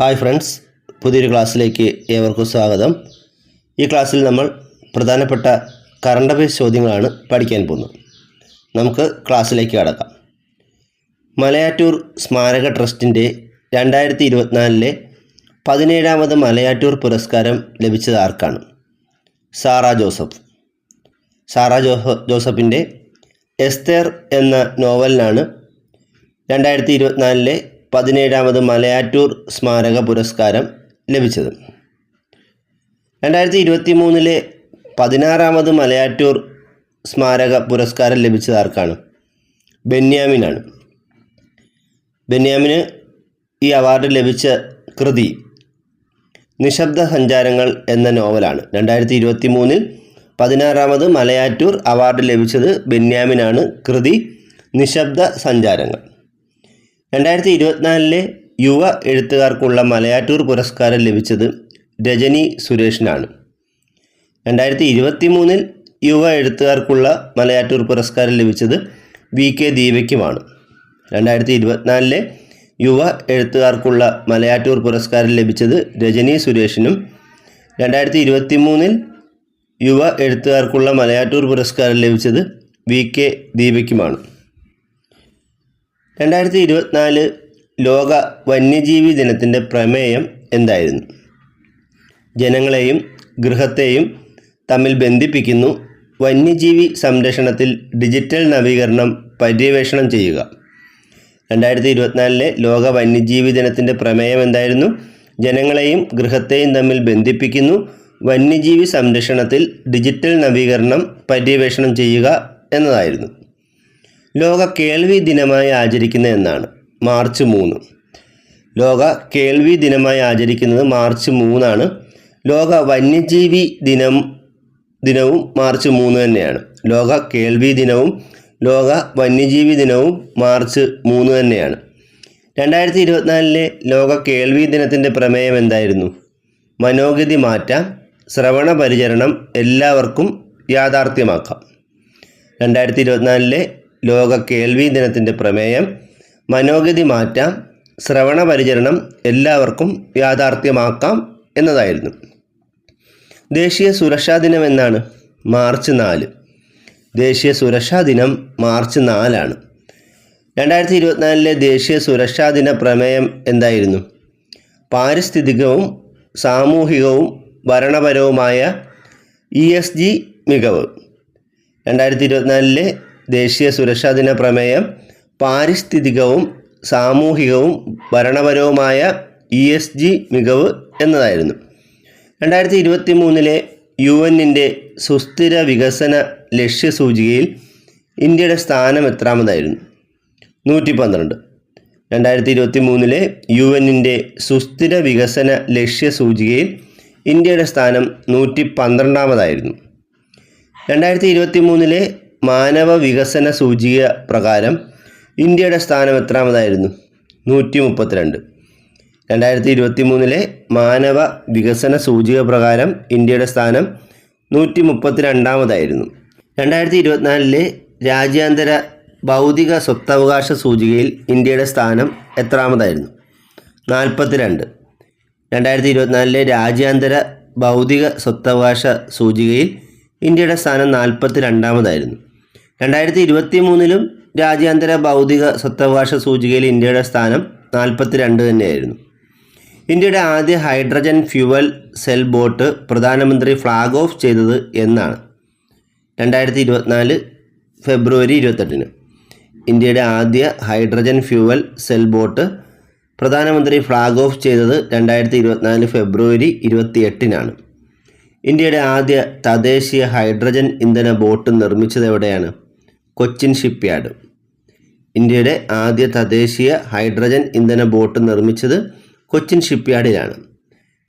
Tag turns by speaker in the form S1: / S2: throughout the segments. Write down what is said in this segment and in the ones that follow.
S1: Hi friends പുതിയൊരു ക്ലാസ്സിലേക്ക് ഏവർക്കും സ്വാഗതം. ഈ ക്ലാസ്സിൽ നമ്മൾ പ്രധാനപ്പെട്ട കറണ്ട് അഫയേഴ്സ് ചോദ്യങ്ങളാണ് പഠിക്കാൻ പോകുന്നത്. നമുക്ക് ക്ലാസ്സിലേക്ക് കടക്കാം. മലയാറ്റൂർ സ്മാരക ട്രസ്റ്റിന്റെ രണ്ടായിരത്തി ഇരുപത്തിനാലിലെ പതിനേഴാമത് മലയാറ്റൂർ പുരസ്കാരം ലഭിച്ചത് ആർക്കാണ്? Sara Joseph. സാറ ജോഹ ജോസഫിന്റെ എസ്തേർ എന്ന നോവലിനാണ് രണ്ടായിരത്തി ഇരുപത്തിനാലിലെ പതിനേഴാമത് മലയാറ്റൂർ സ്മാരക പുരസ്കാരം ലഭിച്ചത്. രണ്ടായിരത്തി ഇരുപത്തി മൂന്നിലെ പതിനാറാമത് മലയാറ്റൂർ സ്മാരക പുരസ്കാരം ലഭിച്ചത് ആർക്കാണ്? ബെന്യാമിനാണ്. ബെന്യാമിന് ഈ അവാർഡ് ലഭിച്ച കൃതി നിശബ്ദ സഞ്ചാരങ്ങൾ എന്ന നോവലാണ്. രണ്ടായിരത്തി ഇരുപത്തി മൂന്നിൽ പതിനാറാമത് മലയാറ്റൂർ അവാർഡ് ലഭിച്ചത് ബെന്യാമിനാണ്. കൃതി നിശബ്ദ സഞ്ചാരങ്ങൾ. രണ്ടായിരത്തി ഇരുപത്തിനാലിലെ യുവ എഴുത്തുകാർക്കുള്ള മലയാറ്റൂർ പുരസ്കാരം ലഭിച്ചത് രജനി സുരേഷിനാണ്. രണ്ടായിരത്തി ഇരുപത്തി മൂന്നിൽ യുവ എഴുത്തുകാർക്കുള്ള മലയാറ്റൂർ പുരസ്കാരം ലഭിച്ചത് വി കെ ദീപയ്ക്കുമാണ്. രണ്ടായിരത്തി ഇരുപത്തിനാലിലെ യുവ എഴുത്തുകാർക്കുള്ള മലയാറ്റൂർ പുരസ്കാരം ലഭിച്ചത് രജനി സുരേഷിനും രണ്ടായിരത്തി ഇരുപത്തി മൂന്നിൽ യുവ എഴുത്തുകാർക്കുള്ള മലയാറ്റൂർ പുരസ്കാരം ലഭിച്ചത് വി കെ ദീപയ്ക്കുമാണ്. രണ്ടായിരത്തി ഇരുപത്തിനാല് ലോക വന്യജീവി ദിനത്തിന്റെ പ്രമേയം എന്തായിരുന്നു? ജനങ്ങളെയും ഗൃഹത്തെയും തമ്മിൽ ബന്ധിപ്പിക്കുന്നു വന്യജീവി സംരക്ഷണത്തിൽ ഡിജിറ്റൽ നവീകരണം പര്യവേഷണം ചെയ്യുക. രണ്ടായിരത്തി ഇരുപത്തിനാലിലെ ലോക വന്യജീവി ദിനത്തിന്റെ പ്രമേയം എന്തായിരുന്നു? ജനങ്ങളെയും ഗൃഹത്തെയും തമ്മിൽ ബന്ധിപ്പിക്കുന്നു വന്യജീവി സംരക്ഷണത്തിൽ ഡിജിറ്റൽ നവീകരണം പര്യവേഷണം ചെയ്യുക എന്നതായിരുന്നു. ലോക കേൾവി ദിനമായി ആചരിക്കുന്ന എന്നാണ്. മാർച്ച് മൂന്ന്. ലോക കേൾവി ദിനമായി ആചരിക്കുന്നത് മാർച്ച് മൂന്നാണ്. ലോക വന്യജീവി ദിനം ദിനവും മാർച്ച് മൂന്ന് തന്നെയാണ്. ലോക കേൾവി ദിനവും ലോക വന്യജീവി ദിനവും മാർച്ച് മൂന്ന് തന്നെയാണ്. രണ്ടായിരത്തി ഇരുപത്തിനാലിലെ ലോക കേൾവി ദിനത്തിന്റെ പ്രമേയം എന്തായിരുന്നു? മനോഗതി മാറ്റാം ശ്രവണ പരിചരണം എല്ലാവർക്കും യാഥാർത്ഥ്യമാക്കാം. രണ്ടായിരത്തി ഇരുപത്തിനാലിലെ ലോക കേൾവി ദിനത്തിന്റെ പ്രമേയം മനോഗതി മാറ്റാം ശ്രവണ പരിചരണം എല്ലാവർക്കും യാഥാർത്ഥ്യമാക്കാം എന്നതായിരുന്നു. ദേശീയ സുരക്ഷാ ദിനം എന്നാണ്? മാർച്ച് നാല്. ദേശീയ സുരക്ഷാ ദിനം മാർച്ച് നാലാണ്. രണ്ടായിരത്തി ഇരുപത്തിനാലിലെ ദേശീയ സുരക്ഷാ ദിന പ്രമേയം എന്തായിരുന്നു? പാരിസ്ഥിതികവും സാമൂഹികവും ഭരണപരവുമായ ഇ എസ് ജി മികവ്. രണ്ടായിരത്തി ഇരുപത്തിനാലിലെ ദേശീയ സുരക്ഷാ ദിന പ്രമേയം പാരിസ്ഥിതികവും സാമൂഹികവും ഭരണപരവുമായ ഇ എസ് ജി മികവ് എന്നതായിരുന്നു. രണ്ടായിരത്തി ഇരുപത്തി മൂന്നിലെ യു എന്നിന്റെ സുസ്ഥിര വികസന ലക്ഷ്യസൂചികയിൽ ഇന്ത്യയുടെ സ്ഥാനം എത്രാമതായിരുന്നു നൂറ്റി പന്ത്രണ്ട് രണ്ടായിരത്തി ഇരുപത്തി മൂന്നിലെ യു എന്നിന്റെ സുസ്ഥിര വികസന ലക്ഷ്യസൂചികയിൽ ഇന്ത്യയുടെ സ്ഥാനം നൂറ്റി പന്ത്രണ്ടാമതായിരുന്നു രണ്ടായിരത്തി ഇരുപത്തി മൂന്നിലെ മാനവ വികസന സൂചിക പ്രകാരം ഇന്ത്യയുടെ സ്ഥാനം എത്രാമതായിരുന്നു? നൂറ്റി മുപ്പത്തിരണ്ട് രണ്ടായിരത്തി ഇരുപത്തി മൂന്നിലെ മാനവ വികസന സൂചിക പ്രകാരം ഇന്ത്യയുടെ സ്ഥാനം നൂറ്റി മുപ്പത്തി രണ്ടാമതായിരുന്നു രണ്ടായിരത്തി ഇരുപത്തിനാലിലെ രാജ്യാന്തര ഭൗതിക സ്വത്തവകാശ സൂചികയിൽ ഇന്ത്യയുടെ സ്ഥാനം എത്രാമതായിരുന്നു? നാൽപ്പത്തിരണ്ട്. രണ്ടായിരത്തി ഇരുപത്തിനാലിലെ രാജ്യാന്തര ഭൗതിക സ്വത്തവകാശ സൂചികയിൽ ഇന്ത്യയുടെ സ്ഥാനം നാൽപ്പത്തി രണ്ടാമതായിരുന്നു രണ്ടായിരത്തി ഇരുപത്തി മൂന്നിലും രാജ്യാന്തര ബൗദ്ധിക സ്വത്തവകാശ സൂചികയിൽ ഇന്ത്യയുടെ സ്ഥാനം നാൽപ്പത്തി രണ്ട് തന്നെയായിരുന്നു. ഇന്ത്യയുടെ ആദ്യ ഹൈഡ്രജൻ ഫ്യുവൽ സെൽ ബോട്ട് പ്രധാനമന്ത്രി ഫ്ലാഗ് ഓഫ് ചെയ്തത് എന്നാണ്. രണ്ടായിരത്തി ഇരുപത്തിനാല് ഫെബ്രുവരി ഇരുപത്തെട്ടിന് ഇന്ത്യയുടെ ആദ്യ ഹൈഡ്രജൻ ഫ്യുവൽ സെൽ ബോട്ട് പ്രധാനമന്ത്രി ഫ്ലാഗ് ഓഫ് ചെയ്തത് രണ്ടായിരത്തി ഇരുപത്തിനാല് ഫെബ്രുവരി ഇരുപത്തിയെട്ടിനാണ്. ഇന്ത്യയുടെ ആദ്യ തദ്ദേശീയ ഹൈഡ്രജൻ ഇന്ധന ബോട്ട് നിർമ്മിച്ചത് എവിടെയാണ്? കൊച്ചിൻ ഷിപ്പ്യാർഡ്. ഇന്ത്യയുടെ ആദ്യ തദ്ദേശീയ ഹൈഡ്രജൻ ഇന്ധന ബോട്ട് നിർമ്മിച്ചത് കൊച്ചിൻ ഷിപ്പ്യാർഡിലാണ്.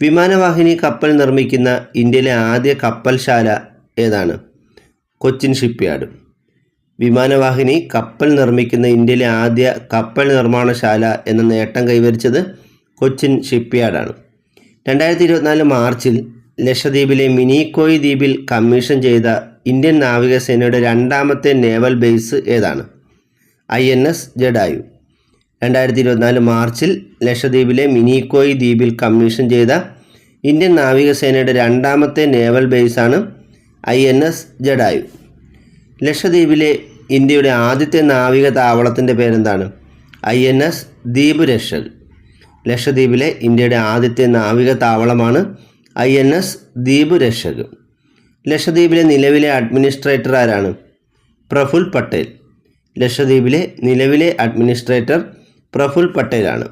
S1: വിമാനവാഹിനി കപ്പൽ നിർമ്മിക്കുന്ന ഇന്ത്യയിലെ ആദ്യ കപ്പൽശാല ഏതാണ്? കൊച്ചിൻ ഷിപ്പ്യാർഡ്. വിമാനവാഹിനി കപ്പൽ നിർമ്മിക്കുന്ന ഇന്ത്യയിലെ ആദ്യ കപ്പൽ നിർമ്മാണശാല എന്ന നേട്ടം കൈവരിച്ചത് കൊച്ചിൻ ഷിപ്പ്യാർഡാണ്. രണ്ടായിരത്തി ഇരുപത്തിനാല് മാർച്ചിൽ ലക്ഷദ്വീപിലെ മിനിക്കോയ് ദ്വീപിൽ കമ്മീഷൻ ചെയ്ത ഇന്ത്യൻ നാവികസേനയുടെ രണ്ടാമത്തെ നേവൽ ബേസ് ഏതാണ്? I N S Jatayu. രണ്ടായിരത്തി ഇരുപത്തിനാല് മാർച്ചിൽ ലക്ഷദ്വീപിലെ മിനിക്കോയ് ദ്വീപിൽ കമ്മീഷൻ ചെയ്ത ഇന്ത്യൻ നാവികസേനയുടെ രണ്ടാമത്തെ നേവൽ ബേസാണ് ഐ എൻ എസ് ജഡായു. ലക്ഷദ്വീപിലെ ഇന്ത്യയുടെ ആദ്യത്തെ നാവിക താവളത്തിന്റെ പേരെന്താണ്? ഐ എൻ എസ് ദ്വീപ് രക്ഷൽ ലക്ഷദ്വീപിലെ ഇന്ത്യയുടെ ആദ്യത്തെ നാവിക താവളമാണ് ഐ എൻ എസ് ദ്വീപ് രക്ഷക് ലക്ഷദ്വീപിലെ നിലവിലെ അഡ്മിനിസ്ട്രേറ്റർ ആരാണ്? പ്രഫുൽ പട്ടേൽ. ലക്ഷദ്വീപിലെ നിലവിലെ അഡ്മിനിസ്ട്രേറ്റർ പ്രഫുൽ പട്ടേലാണ്.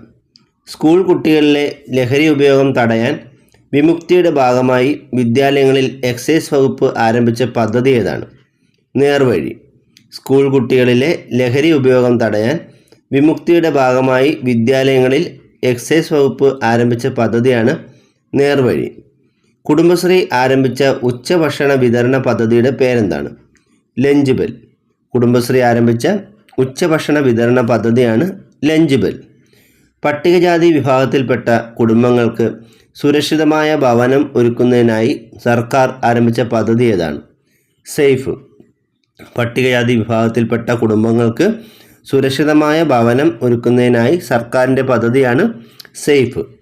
S1: സ്കൂൾ കുട്ടികളിലെ ലഹരി ഉപയോഗം തടയാൻ വിമുക്തിയുടെ ഭാഗമായി വിദ്യാലയങ്ങളിൽ എക്സൈസ് വകുപ്പ് ആരംഭിച്ച പദ്ധതി ഏതാണ്? നേർവഴി സ്കൂൾ കുട്ടികളിലെ ലഹരി ഉപയോഗം തടയാൻ വിമുക്തിയുടെ ഭാഗമായി വിദ്യാലയങ്ങളിൽ എക്സൈസ് വകുപ്പ് ആരംഭിച്ച പദ്ധതിയാണ് നേർവഴി കുടുംബശ്രീ ആരംഭിച്ച ഉച്ചഭക്ഷണ വിതരണ പദ്ധതിയുടെ പേരെന്താണ്? ലഞ്ച് ബെൽ കുടുംബശ്രീ ആരംഭിച്ച ഉച്ചഭക്ഷണ വിതരണ പദ്ധതിയാണ് ലഞ്ച് ബെൽ പട്ടികജാതി വിഭാഗത്തിൽപ്പെട്ട കുടുംബങ്ങൾക്ക് സുരക്ഷിതമായ ഭവനം ഒരുക്കുന്നതിനായി സർക്കാർ ആരംഭിച്ച പദ്ധതി ഏതാണ്? സേഫ്. പട്ടികജാതി വിഭാഗത്തിൽപ്പെട്ട കുടുംബങ്ങൾക്ക് സുരക്ഷിതമായ ഭവനം ഒരുക്കുന്നതിനായി സർക്കാരിന്റെ പദ്ധതിയാണ് സേഫ്.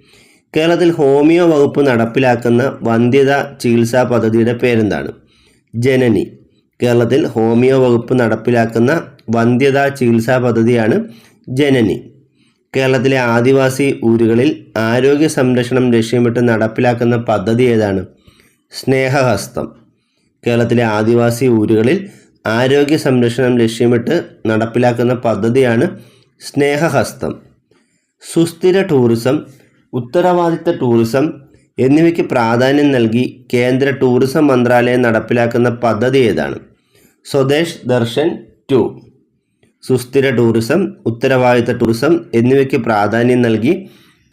S1: കേരളത്തിൽ ഹോമിയോ വകുപ്പ് നടപ്പിലാക്കുന്ന വന്ധ്യത ചികിത്സാ പദ്ധതിയുടെ പേരെന്താണ്? ജനനി. കേരളത്തിൽ ഹോമിയോ വകുപ്പ് നടപ്പിലാക്കുന്ന വന്ധ്യത ചികിത്സാ പദ്ധതിയാണ് ജനനി. കേരളത്തിലെ ആദിവാസി ഊരുകളിൽ ആരോഗ്യ സംരക്ഷണം ലക്ഷ്യമിട്ട് നടപ്പിലാക്കുന്ന പദ്ധതി ഏതാണ്? സ്നേഹഹസ്തം. കേരളത്തിലെ ആദിവാസി ഊരുകളിൽ ആരോഗ്യ സംരക്ഷണം ലക്ഷ്യമിട്ട് നടപ്പിലാക്കുന്ന പദ്ധതിയാണ് സ്നേഹഹസ്തം. സുസ്ഥിര ടൂറിസം ഉത്തരവാദിത്ത ടൂറിസം എന്നിവയ്ക്ക് പ്രാധാന്യം നൽകി കേന്ദ്ര ടൂറിസം മന്ത്രാലയം നടപ്പിലാക്കുന്ന പദ്ധതി ഏതാണ്? സ്വദേശ് ദർശൻ ടു സുസ്ഥിര ടൂറിസം ഉത്തരവാദിത്ത ടൂറിസം എന്നിവയ്ക്ക് പ്രാധാന്യം നൽകി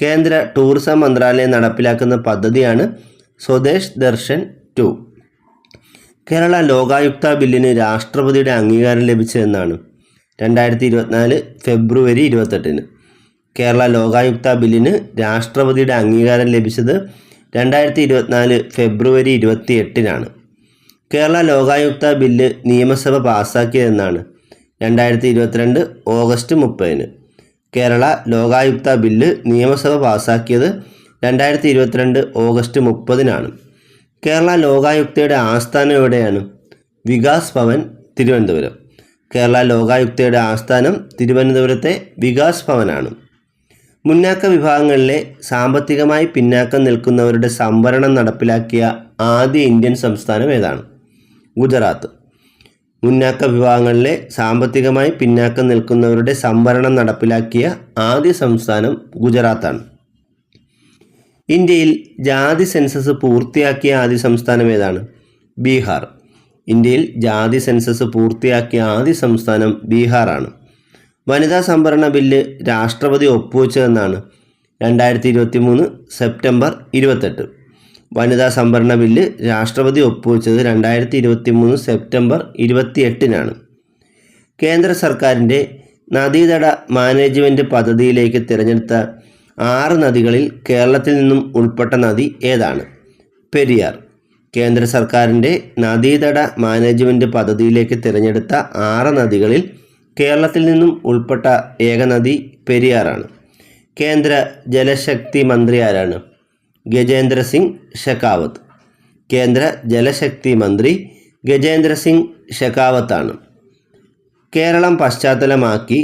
S1: കേന്ദ്ര ടൂറിസം മന്ത്രാലയം നടപ്പിലാക്കുന്ന പദ്ധതിയാണ് സ്വദേശ് ദർശൻ ടു കേരള ലോകായുക്ത ബില്ലിന് രാഷ്ട്രപതിയുടെ അംഗീകാരം ലഭിച്ചതെന്നാണ്. രണ്ടായിരത്തി ഇരുപത്തിനാല് ഫെബ്രുവരി ഇരുപത്തെട്ടിന്. കേരള ലോകായുക്ത ബില്ലിന് രാഷ്ട്രപതിയുടെ അംഗീകാരം ലഭിച്ചത് രണ്ടായിരത്തി ഇരുപത്തിനാല് ഫെബ്രുവരി ഇരുപത്തി എട്ടിനാണ് കേരള ലോകായുക്ത ബില്ല് നിയമസഭ പാസ്സാക്കിയതെന്നാണ് രണ്ടായിരത്തി ഇരുപത്തിരണ്ട് ഓഗസ്റ്റ് മുപ്പതിന്. കേരള ലോകായുക്ത ബില്ല് നിയമസഭ പാസ്സാക്കിയത് രണ്ടായിരത്തി ഇരുപത്തിരണ്ട് ഓഗസ്റ്റ് മുപ്പതിനാണ്. കേരള ലോകായുക്തയുടെ ആസ്ഥാനം എവിടെയാണ്? വികാസ് ഭവൻ തിരുവനന്തപുരം. കേരള ലോകായുക്തയുടെ ആസ്ഥാനം തിരുവനന്തപുരത്തെ വികാസ് ഭവനാണ്. മുന്നാക്ക വിഭാഗങ്ങളിലെ സാമ്പത്തികമായി പിന്നാക്കം നിൽക്കുന്നവരുടെ സംവരണം നടപ്പിലാക്കിയ ആദ്യ ഇന്ത്യൻ സംസ്ഥാനം ഏതാണ്? ഗുജറാത്ത്. മുന്നാക്ക വിഭാഗങ്ങളിലെ സാമ്പത്തികമായി പിന്നാക്കം നിൽക്കുന്നവരുടെ സംവരണം നടപ്പിലാക്കിയ ആദ്യ സംസ്ഥാനം ഗുജറാത്താണ്. ഇന്ത്യയിൽ ജാതി സെൻസസ് പൂർത്തിയാക്കിയ ആദ്യ സംസ്ഥാനം ഏതാണ്? ബീഹാർ. ഇന്ത്യയിൽ ജാതി സെൻസസ് പൂർത്തിയാക്കിയ ആദ്യ സംസ്ഥാനം ബീഹാറാണ്. വനിതാ സംവരണ ബില്ല് രാഷ്ട്രപതി ഒപ്പുവെച്ചതെന്നാണ് രണ്ടായിരത്തി ഇരുപത്തി മൂന്ന് സെപ്റ്റംബർ ഇരുപത്തെട്ട്. വനിതാ സംവരണ ബില്ല് രാഷ്ട്രപതി ഒപ്പുവെച്ചത് രണ്ടായിരത്തി ഇരുപത്തി മൂന്ന് സെപ്റ്റംബർ ഇരുപത്തിയെട്ടിനാണ്. കേന്ദ്ര സർക്കാരിന്റെ നദീതട മാനേജ്മെന്റ് പദ്ധതിയിലേക്ക് തിരഞ്ഞെടുത്ത ആറ് നദികളിൽ കേരളത്തിൽ നിന്നും ഉൾപ്പെട്ട നദി ഏതാണ്? പെരിയാർ. കേന്ദ്ര സർക്കാരിന്റെ നദീതട മാനേജ്മെന്റ് പദ്ധതിയിലേക്ക് തിരഞ്ഞെടുത്ത ആറ് നദികളിൽ കേരളത്തിൽ നിന്നും ഉൾപ്പെട്ട ഏക നദി പെരിയാറാണ്. കേന്ദ്ര ജലശക്തി മന്ത്രി ആരാണ്? ഗജേന്ദ്ര സിംഗ് ഷെഖാവത്ത്. കേന്ദ്ര ജലശക്തി മന്ത്രി ഗജേന്ദ്ര സിംഗ് ഷെഖാവത്താണ്. കേരളം പശ്ചാത്തലമാക്കി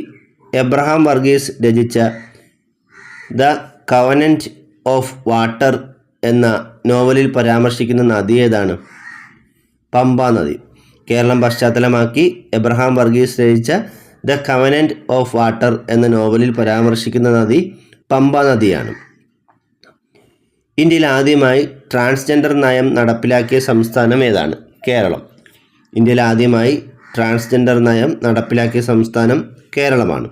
S1: എബ്രഹാം വർഗീസ് രചിച്ച ദ കവനന്റ് ഓഫ് വാട്ടർ എന്ന നോവലിൽ പരാമർശിക്കുന്ന നദി ഏതാണ്? പമ്പ നദി. കേരളം പശ്ചാത്തലമാക്കി എബ്രഹാം വർഗീസ് രചിച്ച ദ കവനന്റ് ഓഫ് വാട്ടർ എന്ന നോവലിൽ പരാമർശിക്കുന്ന നദി പമ്പ നദിയാണ്. ഇന്ത്യയിൽ ആദ്യമായി ട്രാൻസ്ജെൻഡർ നയം നടപ്പിലാക്കിയ സംസ്ഥാനം ഏതാണ്? കേരളം. ഇന്ത്യയിൽ ആദ്യമായി ട്രാൻസ്ജെൻഡർ നയം നടപ്പിലാക്കിയ സംസ്ഥാനം കേരളമാണ്.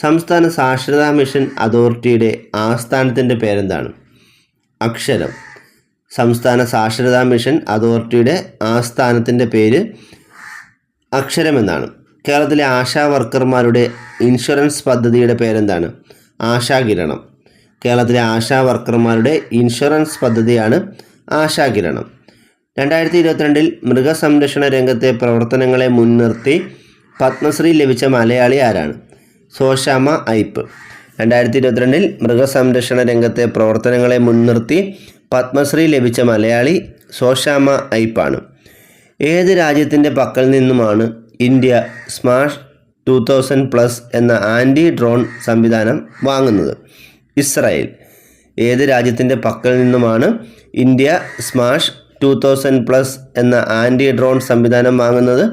S1: സംസ്ഥാന സാക്ഷരതാ മിഷൻ അതോറിറ്റിയുടെ ആസ്ഥാനത്തിന്റെ പേരെന്താണ്? അക്ഷരം. സംസ്ഥാന സാക്ഷരതാ മിഷൻ അതോറിറ്റിയുടെ ആസ്ഥാനത്തിന്റെ പേര് അക്ഷരം കേരളത്തിലെ ആശാ വർക്കർമാരുടെ ഇൻഷുറൻസ് പദ്ധതിയുടെ പേരെന്താണ്? ആശാകിരണം കേരളത്തിലെ ആശാ വർക്കർമാരുടെ ഇൻഷുറൻസ് പദ്ധതിയാണ് ആശാകിരണം രണ്ടായിരത്തി ഇരുപത്തിരണ്ടിൽ മൃഗസംരക്ഷണ രംഗത്തെ പ്രവർത്തനങ്ങളെ മുൻനിർത്തി പത്മശ്രീ ലഭിച്ച മലയാളി ആരാണ്? സോഷാമ ഐപ്പ്. രണ്ടായിരത്തി ഇരുപത്തിരണ്ടിൽ മൃഗസംരക്ഷണ രംഗത്തെ പ്രവർത്തനങ്ങളെ മുൻനിർത്തി പത്മശ്രീ ലഭിച്ച മലയാളി സോഷാമ ഐപ്പാണ്. ഏത് രാജ്യത്തിന്റെ പക്കൽ നിന്നുമാണ് India SMASH two thousand plus എന്ന ആന്റി ഡ്രോൺ സംവിധാനം വാങ്ങുന്നത്. ഇസ്രായേൽ ഏത് രാജ്യത്തിന്റെ പക്കൽ നിന്നുമാണ് India SMASH two thousand plus എന്ന ആന്റി ഡ്രോൺ സംവിധാനം വാങ്ങുന്നത്?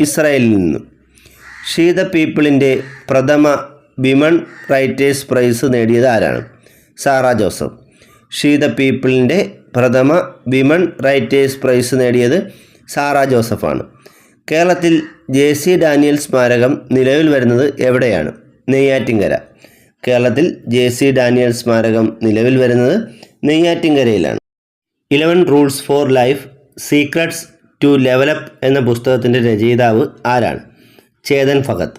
S1: ഇസ്രായേലിൽ നിന്നും. ഷീ ദ പീപ്പിളിന്റെ പ്രഥമ വിമൺ റൈറ്റേഴ്സ് പ്രൈസ് നേടിയത് ആരാണ്? സാറ ജോസഫ്. ഷീ ദ പീപ്പിളിന്റെ പ്രഥമ വിമൺ റൈറ്റേഴ്സ് പ്രൈസ് നേടിയത് സാറ ജോസഫാണ്. കേരളത്തിൽ ജെ സി ഡാനിയൽ സ്മാരകം നിലവിൽ വരുന്നത് എവിടെയാണ്? നെയ്യാറ്റിൻകര. കേരളത്തിൽ ജെ സി ഡാനിയൽ സ്മാരകം നിലവിൽ വരുന്നത് നെയ്യാറ്റിൻകരയിലാണ്. Eleven rules for life secrets to level up എന്ന പുസ്തകത്തിന്റെ രചയിതാവ് ആരാണ്? Chetan Bhagat.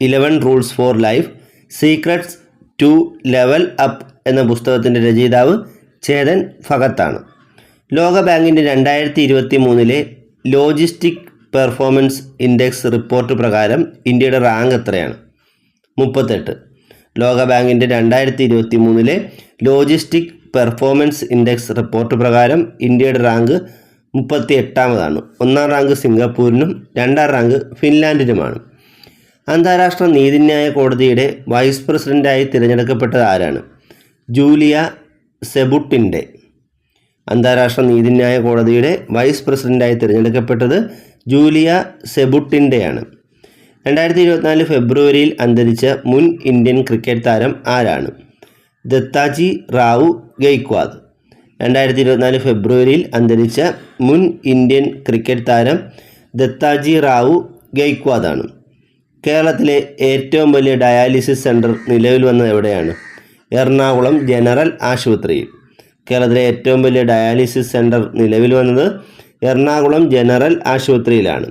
S1: Eleven rules for life secrets to level up എന്ന പുസ്തകത്തിന്റെ രചയിതാവ് ചേതൻ ഭഗത്താണ്. ലോകബാങ്കിന്റെ രണ്ടായിരത്തി ഇരുപത്തി മൂന്നിലെ ലോജിസ്റ്റിക് പെർഫോമൻസ് ഇൻഡെക്സ് റിപ്പോർട്ട് പ്രകാരം ഇന്ത്യയുടെ റാങ്ക് എത്രയാണ്? മുപ്പത്തെട്ട്. ലോകബാങ്കിന്റെ രണ്ടായിരത്തി ഇരുപത്തി മൂന്നിലെ ലോജിസ്റ്റിക് പെർഫോമൻസ് ഇൻഡെക്സ് റിപ്പോർട്ട് പ്രകാരം ഇന്ത്യയുടെ റാങ്ക് മുപ്പത്തി എട്ടാമതാണ് ഒന്നാം റാങ്ക് സിംഗപ്പൂരിനും രണ്ടാം റാങ്ക് ഫിൻലാൻഡിനുമാണ്. അന്താരാഷ്ട്ര നീതിന്യായ കോടതിയുടെ വൈസ് പ്രസിഡന്റായി തിരഞ്ഞെടുക്കപ്പെട്ടത് ആരാണ്? Julia Sebutinde. അന്താരാഷ്ട്ര നീതിന്യായ കോടതിയുടെ വൈസ് പ്രസിഡന്റായി തിരഞ്ഞെടുക്കപ്പെട്ടത് ജൂലിയ സെബുട്ടിന്റെയാണ്. രണ്ടായിരത്തി ഇരുപത്തിനാല് ഫെബ്രുവരിയിൽ അന്തരിച്ച മുൻ ഇന്ത്യൻ ക്രിക്കറ്റ് താരം ആരാണ്? ദത്താജി റാവു ഗെയ്ക്വാദ്. രണ്ടായിരത്തി ഇരുപത്തിനാല് ഫെബ്രുവരിയിൽ അന്തരിച്ച മുൻ ഇന്ത്യൻ ക്രിക്കറ്റ് താരം ദത്താജി റാവു ഗെയ്ക്വാദാണ്. കേരളത്തിലെ ഏറ്റവും വലിയ ഡയാലിസിസ് സെന്റർ നിലവിൽ വന്നത് എവിടെയാണ്? എറണാകുളം ജനറൽ ആശുപത്രിയിൽ. കേരളത്തിലെ ഏറ്റവും വലിയ ഡയാലിസിസ് സെന്റർ നിലവിൽ വന്നത് എറണാകുളം ജനറൽ ആശുപത്രിയിലാണ്.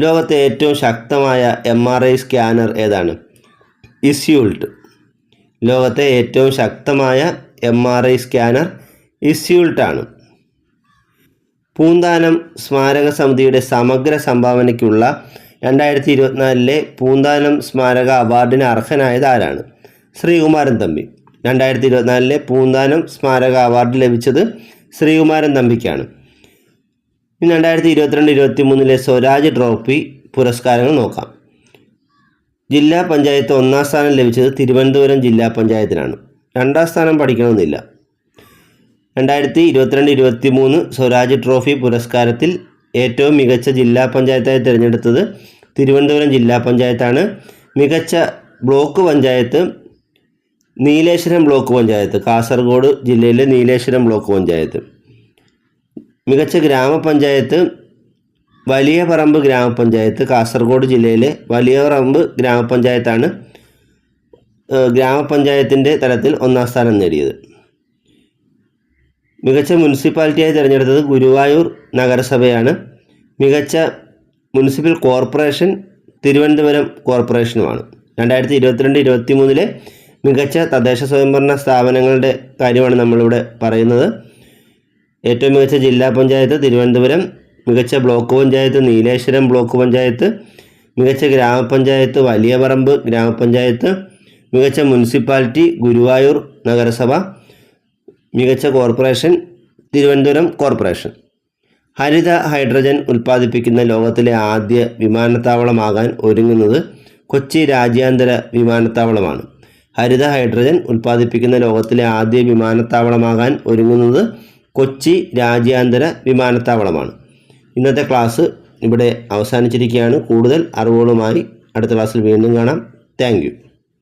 S1: ലോകത്തെ ഏറ്റവും ശക്തമായ എം ആർ ഐ സ്കാനർ ഏതാണ്? ഇസ്യൂൾട്ട്. ലോകത്തെ ഏറ്റവും ശക്തമായ എം ആർ ഐ സ്കാനർ ഇസ്യൂൾട്ടാണ്. പൂന്താനം സ്മാരക സമിതിയുടെ സമഗ്ര സംഭാവനയ്ക്കുള്ള രണ്ടായിരത്തി ഇരുപത്തിനാലിലെ പൂന്താനം സ്മാരക അവാർഡിന് അർഹനായത് ആരാണ്? ശ്രീകുമാരൻ തമ്പി. രണ്ടായിരത്തി ഇരുപത്തിനാലിലെ പൂന്താനം സ്മാരക അവാർഡ് ലഭിച്ചത് ശ്രീകുമാരൻ തമ്പിക്കാണ്. ഇനി രണ്ടായിരത്തി ഇരുപത്തിരണ്ട് ഇരുപത്തി മൂന്നിലെ സ്വരാജ് ട്രോഫി പുരസ്കാരങ്ങൾ നോക്കാം. ജില്ലാ പഞ്ചായത്ത് ഒന്നാം സ്ഥാനം ലഭിച്ചത് തിരുവനന്തപുരം ജില്ലാ പഞ്ചായത്തിനാണ്. രണ്ടാം സ്ഥാനം പഠിക്കണമെന്നില്ല. രണ്ടായിരത്തി ഇരുപത്തിരണ്ട് ഇരുപത്തി മൂന്ന് സ്വരാജ് ട്രോഫി പുരസ്കാരത്തിൽ ഏറ്റവും മികച്ച ജില്ലാ പഞ്ചായത്തായി തിരഞ്ഞെടുത്തത് തിരുവനന്തപുരം ജില്ലാ പഞ്ചായത്താണ്. മികച്ച ബ്ലോക്ക് പഞ്ചായത്ത് നീലേശ്വരം ബ്ലോക്ക് പഞ്ചായത്ത് കാസർഗോഡ് ജില്ലയിലെ നീലേശ്വരം ബ്ലോക്ക് പഞ്ചായത്ത്. മികച്ച ഗ്രാമപഞ്ചായത്ത് വലിയ പറമ്പ് ഗ്രാമപഞ്ചായത്ത് കാസർഗോഡ് ജില്ലയിലെ വലിയ പറമ്പ് ഗ്രാമപഞ്ചായത്താണ് ഗ്രാമപഞ്ചായത്തിന്റെ തലത്തിൽ ഒന്നാം സ്ഥാനം നേടിയത്. മികച്ച മുനിസിപ്പാലിറ്റിയായി തിരഞ്ഞെടുത്തത് ഗുരുവായൂർ നഗരസഭയാണ്. മികച്ച മുനിസിപ്പൽ കോർപ്പറേഷൻ തിരുവനന്തപുരം കോർപ്പറേഷനുമാണ്. രണ്ടായിരത്തി ഇരുപത്തിരണ്ട് ഇരുപത്തി മൂന്നിലെ മികച്ച തദ്ദേശ സ്വയംഭരണ സ്ഥാപനങ്ങളുടെ കാര്യമാണ് നമ്മളിവിടെ പറയുന്നത്. ഏറ്റവും മികച്ച ജില്ലാ പഞ്ചായത്ത് തിരുവനന്തപുരം മികച്ച ബ്ലോക്ക് പഞ്ചായത്ത് നീലേശ്വരം ബ്ലോക്ക് പഞ്ചായത്ത് മികച്ച ഗ്രാമപഞ്ചായത്ത് വലിയപറമ്പ് ഗ്രാമപഞ്ചായത്ത് മികച്ച മുനിസിപ്പാലിറ്റി ഗുരുവായൂർ നഗരസഭ മികച്ച കോർപ്പറേഷൻ തിരുവനന്തപുരം കോർപ്പറേഷൻ. ഹരിത ഹൈഡ്രജൻ ഉൽപ്പാദിപ്പിക്കുന്ന ലോകത്തിലെ ആദ്യ വിമാനത്താവളമാകാൻ ഒരുങ്ങുന്നത് കൊച്ചി രാജ്യാന്തര വിമാനത്താവളമാണ്. ഹരിത ഹൈഡ്രജൻ ഉൽപ്പാദിപ്പിക്കുന്ന ലോകത്തിലെ ആദ്യ വിമാനത്താവളമാകാൻ ഒരുങ്ങുന്നത് കൊച്ചി രാജ്യാന്തര വിമാനത്താവളമാണ്. ഇന്നത്തെ ക്ലാസ് ഇവിടെ അവസാനിച്ചിരിക്കുകയാണ്. കൂടുതൽ അറിവുകളുമായി അടുത്ത ക്ലാസ്സിൽ വീണ്ടും കാണാം. താങ്ക്